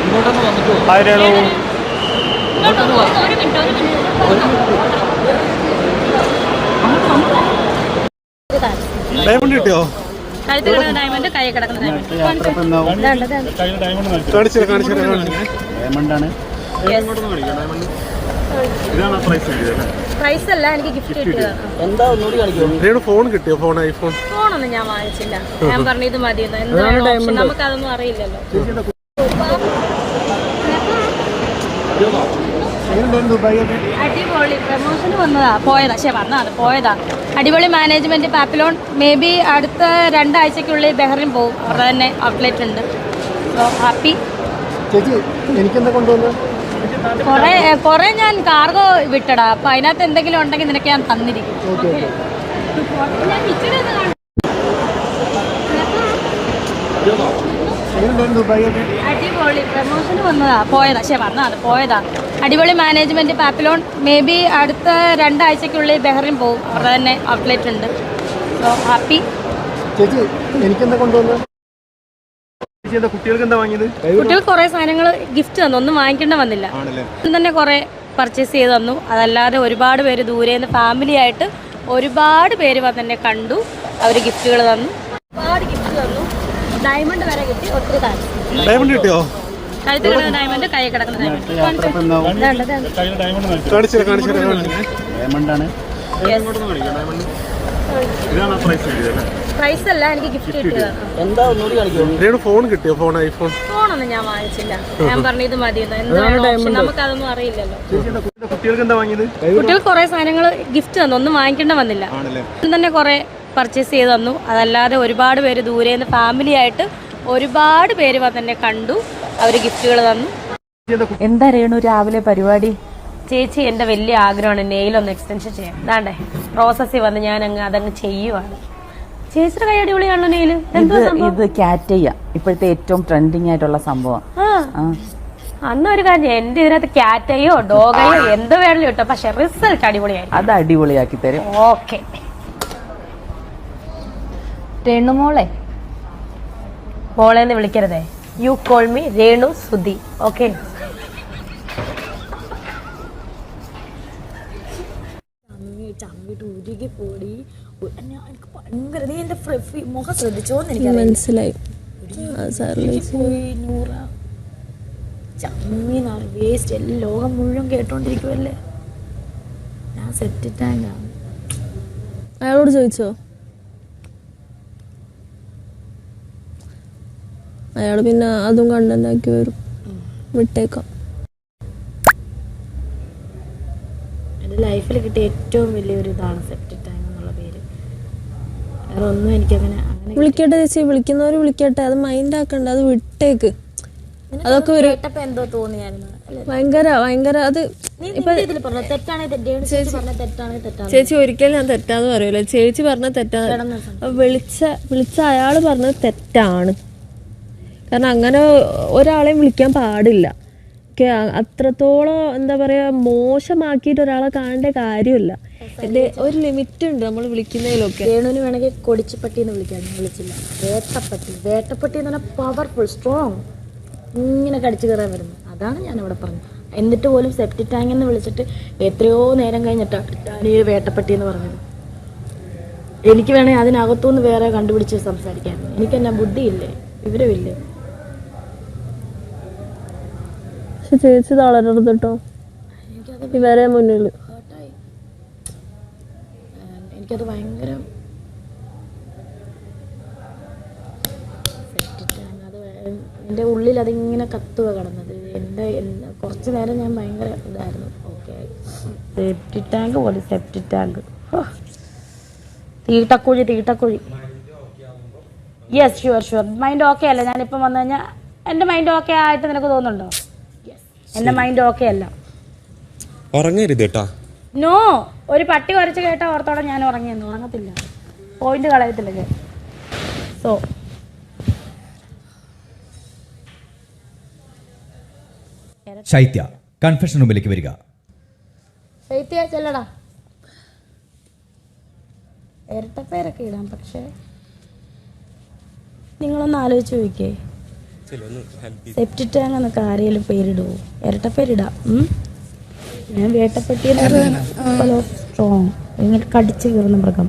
ഇങ്ങോട്ടൊന്ന് വന്നിട്ട് ഹായ് രേണു ഇങ്ങോട്ടൊന്ന് വാ. ഡയമണ്ട് കിട്ടിയോ? കിടക്കുന്ന ഡയമണ്ട് കൈ കിടക്കുന്ന ഡയമണ്ട് കാണിച്ചില്ല ഡയമണ്ട് ഡയമണ്ടാണ് ഇതാണ് പ്രൈസ് പ്രൈസ് അല്ല? എനിക്ക് ഗിഫ്റ്റ് രേണു ഫോൺ കിട്ടിയോ? ഫോൺ ഐഫോൺ ഫോണൊന്നും ഞാൻ വാങ്ങിച്ചില്ല. ഞാൻ പറഞ്ഞു ഇത് മതി എന്താണ് ഓപ്ഷൻ നമുക്കതൊന്നും അറിയില്ലല്ലോ. അടിപൊളി. പ്രമോഷന് വന്നതാ. പോയതാ. പക്ഷേ വന്നതാണ്. പോയതാ. അടിപൊളി മാനേജ്മെന്റ് പാപ്പിലോൺ മേ ബി അടുത്ത രണ്ടാഴ്ചക്കുള്ളിൽ ബെഹറിൻ പോകും അവരുടെ തന്നെ ഔട്ട്ലെറ്റ് ഉണ്ട്. സോ ഹാപ്പി ചേച്ചി എനിക്കെന്താ കൊണ്ടുവന്നത് കുറേ കുറേ ഞാൻ കാർഗോ വിട്ടടാ. അപ്പൊ അതിനകത്ത് എന്തെങ്കിലും ഉണ്ടെങ്കിൽ നിനക്ക് ഞാൻ തന്നിരിക്കും. അടിപൊളി. പ്രമോഷന് വന്നതാ. പോയതാ. പക്ഷേ വന്നതാണ്. പോയതാ. അടിപൊളി മാനേജ്മെന്റ് പാപ്പിലോൺ മേ ബി അടുത്ത രണ്ടാഴ്ചക്കുള്ളിൽ ബെഹറിൻ പോകും. അവിടെ തന്നെ ഔട്ട്ലെറ്റ് ഉണ്ട്. സോ ഹാപ്പി ചേച്ചി എനിക്കെന്താ കൊണ്ടുവന്നത് ചേച്ചി എന്താ കുട്ടികൾക്ക് എന്താ വാങ്ങിയത് കുട്ടികൾ കുറേ സാധനങ്ങൾ ഗിഫ്റ്റ് തന്നു. ഒന്നും വാങ്ങിക്കേണ്ട വന്നില്ല. തന്നെ കുറേ പർച്ചേസ് ചെയ്ത് തന്നു. അതല്ലാതെ ഒരുപാട് പേര് ദൂരെ നിന്ന് ഫാമിലി ആയിട്ട് ഒരുപാട് പേര് വന്നെ കണ്ടു. അവർ ഗിഫ്റ്റുകൾ തന്നു. ഒരുപാട് ഗിഫ്റ്റ് തന്നു. ഡയമണ്ട് വരെ കിട്ടി. ഒത്തിരി താല്പര്യം ഡയമണ്ട് കിട്ടിയോ? കഴുത്തിൽ കിടക്കുന്ന ഡയമണ്ട് കൈ കിടക്കുന്ന ഡയമണ്ട് ഇതാണ്ട് പ്രൈസ് അല്ല എനിക്ക് ഗിഫ്റ്റ് കിട്ടിയതാണ്. ഫോൺ കിട്ടിയോ? ഫോൺ ഐഫോൺ ഫോണൊന്നും ഞാൻ വാങ്ങിച്ചില്ല. ഞാൻ പറഞ്ഞു ഇത് മതി നമുക്കതൊന്നും അറിയില്ലല്ലോ. കുട്ടികൾക്ക് എന്താ വാങ്ങിയത്? കുട്ടികൾ കുറേ സാധനങ്ങൾ ഗിഫ്റ്റ് തന്നു. ഒന്നും വാങ്ങിക്കേണ്ട വന്നില്ല. തന്നെ കുറേ പർച്ചേസ് ചെയ്ത് തന്നു. അതല്ലാതെ ഒരുപാട് പേര് ദൂരെ നിന്ന് ഫാമിലി ആയിട്ട് ഒരുപാട് പേര് വന്ന് എന്നെ കണ്ടു. അവർ ഗിഫ്റ്റുകൾ തന്നു. എന്താ രേണു രാവിലെ പരിപാടി? ചേച്ചി എന്റെ വലിയ ആഗ്രഹമാണ് നെയിലൊന്ന് എക്സ്റ്റൻഷൻ ചെയ്യാൻ. അതാണ്ടേ പ്രോസസ്സിൽ വന്ന് ഞാൻ അങ്ങ് അതങ്ങ് ചെയ്യുവാണ്. ചേച്ചിയുടെ കൈ അടിപൊളിയാണല്ലോ നെയിൽ. ഇത് കാറ്റയ്യ. ഇപ്പോഴത്തെ ഏറ്റവും ട്രെൻഡിങ് ആയിട്ടുള്ള സംഭവം. അന്ന് ഒരു കാര്യം എന്റെ ഇതിനകത്ത് കാറ്റയോ ഡോഗയോ എന്ത് വേണമെങ്കിലും ഇട്ടോ പക്ഷെ റിസൾട്ട് അടിപൊളിയായി അത് അടിപൊളിയാക്കി തരും. ഓക്കെ. രേണുമോളെ മോളെന്ന് വിളിക്കരുതേ. You call me Renu Sudhi. Okay. മനസ്സിലായി. വേസ്റ്റ് എല്ലാം ലോകം മുഴുവൻ കേട്ടോണ്ടിരിക്കുമല്ലേ ഞാൻ സെറ്റ് ടാങ്കാണ് അയാളോട് ചോദിച്ചോ? അയാൾ പിന്നെ അതും കണ്ടന്റ് വരും. വിട്ടേക്കാം. എന്റെ ലൈഫിൽ കിട്ടിയ ഏറ്റവും വലിയൊരു ഇതാണ് പേര് വേറെ ഒന്നും എനിക്കങ്ങനെ അങ്ങനെ വിളിക്കട്ടെ ചേച്ചി വിളിക്കുന്നവർ വിളിക്കട്ടെ. അത് മൈൻഡ് ആക്കണ്ട അത് വിട്ടേക്ക്. അതൊക്കെ ഒരു എന്തോ തോന്നിയായിരുന്നു? ഭയങ്കര ഭയങ്കര അത് ചേച്ചി ഒരിക്കലും ഞാൻ തെറ്റാന്ന് പറയൂല. ചേച്ചി പറഞ്ഞ തെറ്റാണ് വിളിച്ച വിളിച്ച അയാൾ പറഞ്ഞത് തെറ്റാണ്. കാരണം അങ്ങനെ ഒരാളെയും വിളിക്കാൻ പാടില്ല. അത്രത്തോളം എന്താ പറയാ മോശമാക്കിയിട്ട് ഒരാളെ കാണേണ്ട കാര്യമില്ല. ഒരു ലിമിറ്റ് ഉണ്ട് നമ്മൾ വിളിക്കുന്നതിലൊക്കെ. രേണുവിന് വേണമെങ്കിൽ കൊടിച്ചപ്പട്ടി എന്ന് വിളിക്കാൻ വിളിച്ചില്ല. വേട്ടപ്പട്ടി. വേട്ടപ്പട്ടി എന്ന് പറഞ്ഞാൽ പവർഫുൾ സ്ട്രോങ് ഇങ്ങനെ കടിച്ചു കയറാൻ വരുന്നു അതാണ് ഞാൻ ഇവിടെ പറഞ്ഞത്. എന്നിട്ട് പോലും സെപ്റ്റി ടാങ്ക് എന്ന് വിളിച്ചിട്ട് എത്രയോ നേരം കഴിഞ്ഞിട്ടാണ് ഞാൻ ഈ വേട്ടപ്പട്ടി എന്ന് പറഞ്ഞത്. എനിക്ക് വേണമെങ്കിൽ അതിനകത്തുനിന്ന് വേറെ കണ്ടുപിടിച്ച് സംസാരിക്കാൻ. എനിക്ക് എനിക്കെന്നാ ബുദ്ധിയില്ലേ? വിവരമില്ലേ പക്ഷെ ചേച്ചി തളരരുത് കേട്ടോ ഇവരെ മുന്നിൽ എനിക്കത് ഭയങ്കര അത് എന്റെ ഉള്ളിൽ അതിങ്ങനെ കത്തുക കിടന്നത്. എന്റെ എന്റെ കുറച്ച് നേരം ഞാൻ ഭയങ്കര ഇതായിരുന്നു. ഓക്കെ സെപ്റ്റി ടാങ്ക് പോലെ സെപ്റ്റി ടാങ്ക് തീട്ടക്കുഴി തീട്ടക്കുഴി. Yes sure sure mind okay അല്ല. ഞാനിപ്പം വന്നു കഴിഞ്ഞാൽ എന്റെ മൈൻഡ് ഓക്കെ ആയിട്ട് നിനക്ക് തോന്നുന്നുണ്ടോ? എന്റെ മൈൻഡ് ഓക്കെ അല്ല. ഉറങ്ങരുത് കേട്ടാ. നോ ഒരു പട്ടി കുറച്ച് കേട്ട ഓർത്തോടെ ഞാൻ ഉറങ്ങിയെന്ന് ഉറങ്ങത്തില്ല. പോയിന്റ് കളയത്തില്ല ഞാൻ സോ ശൈത്യ കൺഫെഷൻ റൂമിലേക്ക് വരിക. ശൈത്യ ചെല്ലടാ. ഇരട്ടപ്പേരൊക്കെ ഇടാം പക്ഷേ നിങ്ങളൊന്ന് ആലോചിച്ച് നോക്കിയേ. സെപ്റ്റി ടാങ്ക് എന്നൊക്കെ ആരെങ്കിലും പേരിടുവോ? ഇരട്ട പേരിടാം വേട്ടപ്പെട്ടിയെന്ന് ഞാൻ വേട്ടപ്പെട്ടി സ്ട്രോങ് ഇങ്ങനെ കടിച്ചു കീറുന്ന മൃഗം.